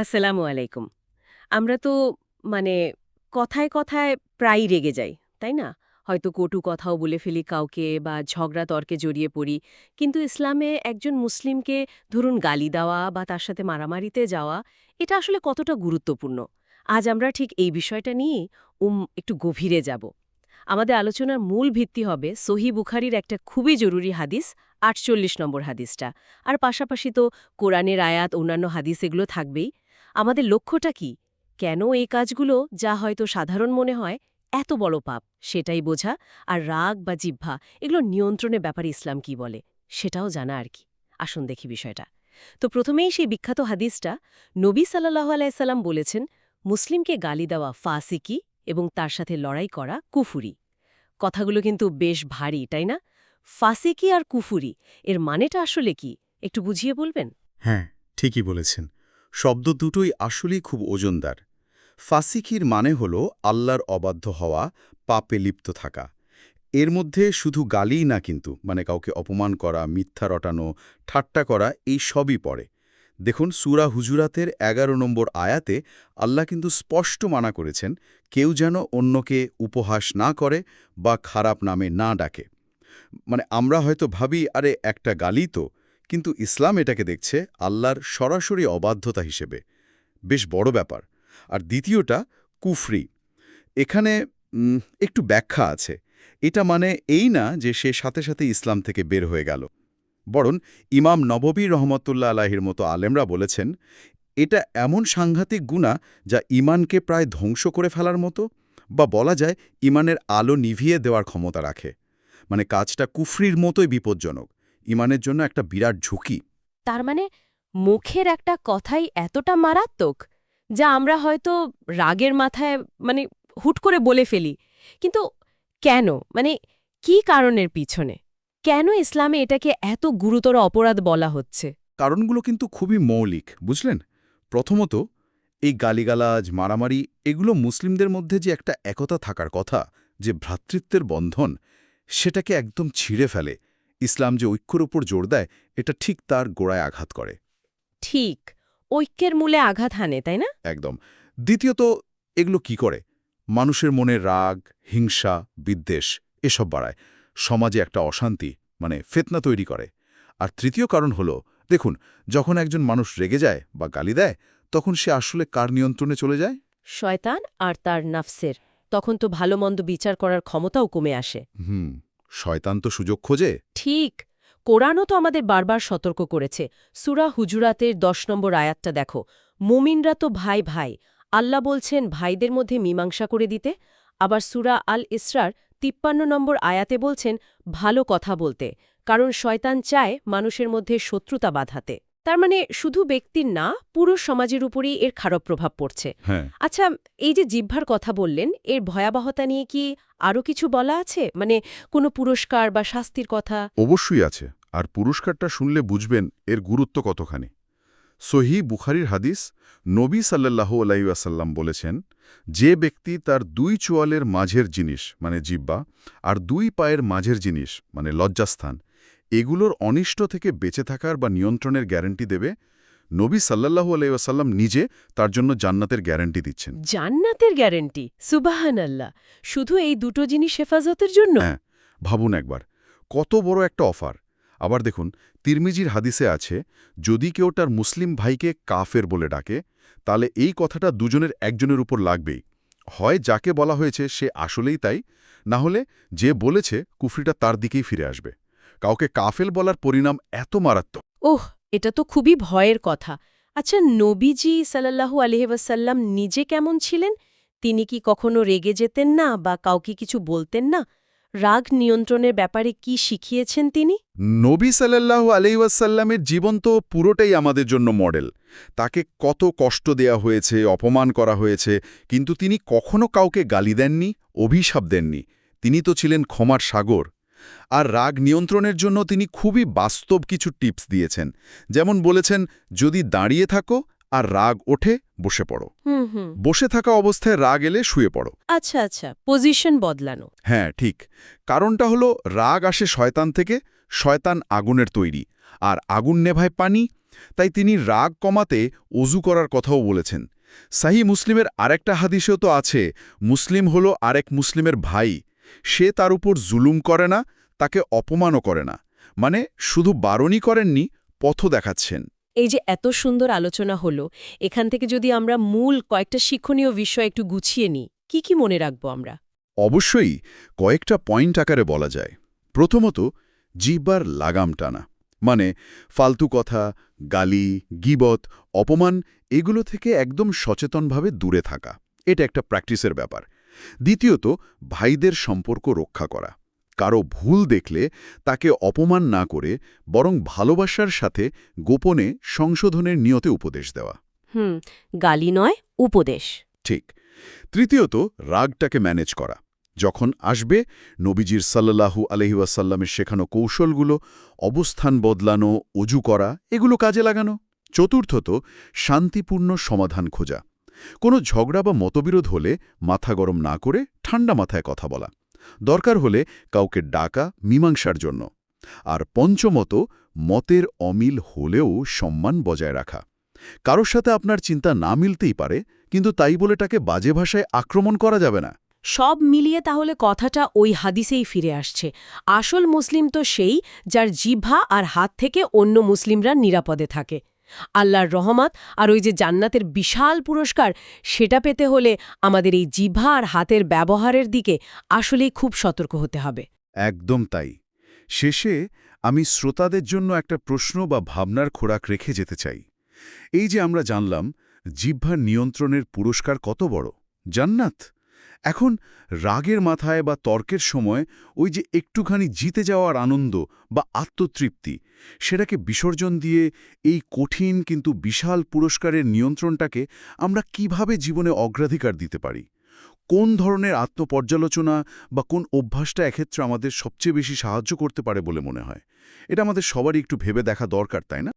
আসসালামু আলাইকুম। আমরা তো মানে কথায় কথায় প্রায়ই রেগে যাই, তাই না? হয়তো কটু কথাও বলে ফেলি কাউকে বা ঝগড়া তর্কে জড়িয়ে পড়ি। কিন্তু ইসলামে একজন মুসলিমকে ধরুন গালি দেওয়া বা তার সাথে মারামারিতে যাওয়া, এটা আসলে কতটা গুরুত্বপূর্ণ? আজ আমরা ঠিক এই বিষয়টা নিয়ে উম একটু গভীরে যাব। আমাদের আলোচনার মূল ভিত্তি হবে সহি বুখারির একটা খুবই জরুরি হাদিস, আটচল্লিশ নম্বর হাদিসটা। আর পাশাপাশি তো কোরআনের আয়াত, অন্যান্য হাদিস এগুলো থাকবেই। আমাদের লক্ষ্যটা কি? কেন এই কাজগুলো, যা হয়তো সাধারণ মনে হয়, এত বড় পাপ? সেটাই বোঝা আর রাগ বা জিহ্বা, এগুলো নিয়ন্ত্রণের ব্যাপারে ইসলাম কি বলে, সেটাও জানা আর কি। আসুন দেখি বিষয়টা। তো প্রথমেই সেই বিখ্যাত হাদিসটা, নবী সাল্লাহ আলাইসাল্লাম বলেছেন, মুসলিমকে গালি দেওয়া ফাসিকি এবং তার সাথে লড়াই করা কুফুরি। কথাগুলো কিন্তু বেশ ভারী, তাই না? ফাসিকি আর কুফুরি, এর মানেটা আসলে কি? একটু বুঝিয়ে বলবেন? হ্যাঁ ঠিকই বলেছেন। শব্দ দুটোই আসলেই খুব ওজনদার। ফাসিকির মানে হল আল্লাহর অবাধ্য হওয়া, পাপে লিপ্ত থাকা। এর মধ্যে শুধু গালিই না কিন্তু মানে কাউকে অপমান করা, মিথ্যা রটানো, ঠাট্টা করা, এই সবই পড়ে। দেখুন, সুরা হুজুরাতের এগারো নম্বর আয়াতে আল্লাহ কিন্তু স্পষ্ট মানা করেছেন, কেউ যেন অন্যকে উপহাস না করে বা খারাপ নামে না ডাকে। মানে আমরা হয়তো ভাবি, আরে, একটা গালি তো। কিন্তু ইসলাম এটাকে দেখছে আল্লাহর সরাসরি অবাধ্যতা হিসেবে। বেশ বড় ব্যাপার। আর দ্বিতীয়টা, কুফরি। এখানে একটু ব্যাখ্যা আছে। এটা মানে এই না যে সে সাথে সাথে ইসলাম থেকে বের হয়ে গেল। বরং ইমাম নববী রহমতুল্লাহ আলাহির মতো আলেমরা বলেছেন, এটা এমন সাংঘাতিক গুণা যা ইমানকে প্রায় ধ্বংস করে ফেলার মতো বা বলা যায় ইমানের আলো নিভিয়ে দেওয়ার ক্ষমতা রাখে। মানে কাজটা কুফরির মতোই বিপজ্জনক। ইমানের জন্য একটা বিরাট ঝুঁকি। তার মানে মুখের একটা কথাই এতটা মারাত্মক যা আমরা হয়তো রাগের মাথায় মানে হুট করে বলে ফেলি। কিন্তু কেন? মানে কি কারণের পিছনে? কেন ইসলামে এটাকে এত গুরুতর অপরাধ বলা হচ্ছে? কারণগুলো কিন্তু খুবই মৌলিক বুঝলেন? প্রথমত এই গালিগালাজ মারামারি এগুলো মুসলিমদের মধ্যে যে একটা একতা থাকার কথা যে ভ্রাতৃত্বের বন্ধন সেটাকে একদম ছিঁড়ে ফেলে। ইসলাম যে ঐক্যর উপর জোর দেয় এটা ঠিক তার গোড়ায় আঘাত করে। ঠিক ঐক্যের মূলে আঘাত হানে তাই না? একদম। দ্বিতীয়ত এগুলো কি করে? মানুষের মনে রাগ হিংসা বিদ্বেষ এসব বাড়ায়। সমাজে একটা অশান্তি মানে ফেতনা তৈরি করে। আর তৃতীয় কারণ হলো দেখুন যখন একজন মানুষ রেগে যায় বা গালি দেয় তখন সে আসলে কার নিয়ন্ত্রণে চলে যায়? শয়তান আর তার নাফসের। তখন তো ভালো মন্দ বিচার করার ক্ষমতাও কমে আসে। হুম। শয়তান তো সুযোগ খোঁজে। ঠিক, কোরআনও তো আমাদের বারবার সতর্ক করেছে। সুরা হুজুরাতের দশ নম্বর আয়াতটা দেখো। মুমিনরা তো ভাই ভাই, আল্লাহ বলছেন ভাইদের মধ্যে মীমাংসা করে দিতে। আবার সুরা আল ইসরার তিপ্পান্ন নম্বর আয়াতে বলছেন ভালো কথা বলতে, কারণ শয়তান চায় মানুষের মধ্যে শত্রুতা বাঁধাতে। তার মানে শুধু ব্যক্তির না পুরো সমাজের উপরই এর খারাপ প্রভাব পড়ছে। হ্যাঁ। আচ্ছা এই যে জিহ্বার কথা বললেন এর ভয়াবহতা নিয়ে কি আরও কিছু বলা আছে? মানে কোনো পুরস্কার বা শাস্তির কথা? অবশ্যই আছে আর পুরস্কারটা শুনলে বুঝবেন এর গুরুত্ব কতখানি। সহি বুখারির হাদিস নবী সাল্লাল্লাহু আলাইসাল্লাম বলেছেন যে ব্যক্তি তার দুই চোয়ালের মাঝের জিনিস মানে জিব্বা আর দুই পায়ের মাঝের জিনিস মানে লজ্জাস্থান এগুলোর অনিষ্ট থেকে বেঁচে থাকার বা নিয়ন্ত্রণের গ্যারান্টি দেবে নবী সাল্লাল্লাহু আলাইসাল্লাম নিজে তার জন্য জান্নাতের গ্যারান্টি দিচ্ছেন। জান্নাতের গ্যারেন্টি? সুবাহান আল্লাহ শুধু এই দুটো জিনিস হেফাজতের জন্য? হ্যাঁ ভাবুন একবার। কত বড় একটা অফার। আবার দেখুন তিরমিজির হাদিসে আছে যদি কেউ তার মুসলিম ভাইকে কাফের বলে ডাকে তাহলে এই কথাটা দুজনের একজনের উপর লাগবেই। হয় যাকে বলা হয়েছে সে আসলেই তাই না হলে যে বলেছে কুফরিটা তার দিকেই ফিরে আসবে। কাউকে কাফেল বলার পরিণাম এত মারাত্মক। ওহ এটা তো খুবই ভয়ের কথা। আচ্ছা নবীজি সাল্লাল্লাহু আলহিবাসাল্লাম নিজে কেমন ছিলেন? তিনি কি কখনো রেগে যেতেন না বা কাউকে কিছু বলতেন না? রাগ নিয়ন্ত্রণের ব্যাপারে কি শিখিয়েছেন তিনি? নবী সাল্লাল্লাহু আলাইসাল্লামের জীবন তো পুরোটাই আমাদের জন্য মডেল। তাকে কত কষ্ট দেয়া হয়েছে অপমান করা হয়েছে কিন্তু তিনি কখনো কাউকে গালি দেননি অভিশাপ দেননি। তিনি তো ছিলেন ক্ষমার সাগর। আর রাগ নিয়ন্ত্রণের জন্য তিনি খুবই বাস্তব কিছু টিপস দিয়েছেন। যেমন বলেছেন যদি দাঁড়িয়ে থাকো আর রাগ ওঠে বসে পড়ো। বসে থাকা অবস্থায় রাগ এলে শুয়ে পড়ো। আচ্ছা আচ্ছা পজিশন বদলানো। হ্যাঁ ঠিক। কারণটা হলো রাগ আসে শয়তান থেকে শয়তান আগুনের তৈরি আর আগুন নেভায় পানি। তাই তিনি রাগ কমাতে অজু করার কথাও বলেছেন। সাহি মুসলিমের আরেকটা হাদিসেও তো আছে মুসলিম হলো আরেক মুসলিমের ভাই সে তার উপর জুলুম করে না তাকে অপমানও করে না। মানে শুধু বারণই করেননি পথ দেখাচ্ছেন। এই যে এত সুন্দর আলোচনা হলো এখান থেকে যদি আমরা মূল কয়েকটা শিক্ষণীয় বিষয় একটু গুছিয়ে নিই কি কি মনে রাখব আমরা? অবশ্যই কয়েকটা পয়েন্ট আকারে বলা যায়। প্রথমত জিহ্বার লাগাম টানা। মানে ফালতু কথা গালি গিবত অপমান এগুলো থেকে একদম সচেতনভাবে দূরে থাকা। এটা একটা প্র্যাকটিসের ব্যাপার। দ্বিতীয়ত ভাইদের সম্পর্ক রক্ষা করা। কারও ভুল দেখলে তাকে অপমান না করে বরং ভালোবাসার সাথে গোপনে সংশোধনের নিয়তে উপদেশ দেওয়া। হুম গালি নয় উপদেশ। ঠিক। তৃতীয়ত রাগটাকে ম্যানেজ করা। যখন আসবে নবীজির সাল্লাহু আলহিউসাল্লামের শেখানো কৌশলগুলো অবস্থান বদলানো অজু করা এগুলো কাজে লাগানো। চতুর্থত শান্তিপূর্ণ সমাধান খোঁজা। কোনো ঝগড়া বা মতবিরোধ হলে মাথা গরম না করে ঠান্ডা মাথায় কথা বলা। দরকার হলে কাউকে ডাকা মীমাংসার জন্য। আর পঞ্চমত, মতের অমিল হলেও সম্মান বজায় রাখা। কারোর সাথে আপনার চিন্তা না মিলতেই পারে, কিন্তু তাই বলে তাকে বাজে ভাষায় আক্রমণ করা যাবে না। সব মিলিয়ে তাহলে কথাটা ওই হাদিসেই ফিরে আসছে। আসল মুসলিম তো সেই যার জিভা আর হাত থেকে অন্য মুসলিমরা নিরাপদে থাকে। আল্লাহর রহমত আর ওই যে জান্নাতের বিশাল পুরস্কার, সেটা পেতে হলে আমাদের এই জিভা আর হাতের ব্যবহারের দিকে আসলেই খুব সতর্ক হতে হবে। একদম তাই। শেষে আমি শ্রোতাদের জন্য একটা প্রশ্ন বা ভাবনার খোরাক রেখে যেতে চাই। এই যে আমরা জানলাম জিহ্বার নিয়ন্ত্রণের পুরস্কার কত বড়? জান্নাত? এখন রাগের মাথায় বা তর্কের সময় ওই যে একটুখানি জিতে যাওয়ার আনন্দ বা আত্মতৃপ্তি, সেটাকে বিসর্জন দিয়ে এই কঠিন কিন্তু বিশাল পুরস্কারের নিয়ন্ত্রণটাকে আমরা কীভাবে জীবনে অগ্রাধিকার দিতে পারি? কোন ধরনের আত্মপর্যালোচনা বা কোন অভ্যাসটা এক্ষেত্রে আমাদের সবচেয়ে বেশি সাহায্য করতে পারে বলে মনে হয়? এটা আমাদের সবারই একটু ভেবে দেখা দরকার, তাই না?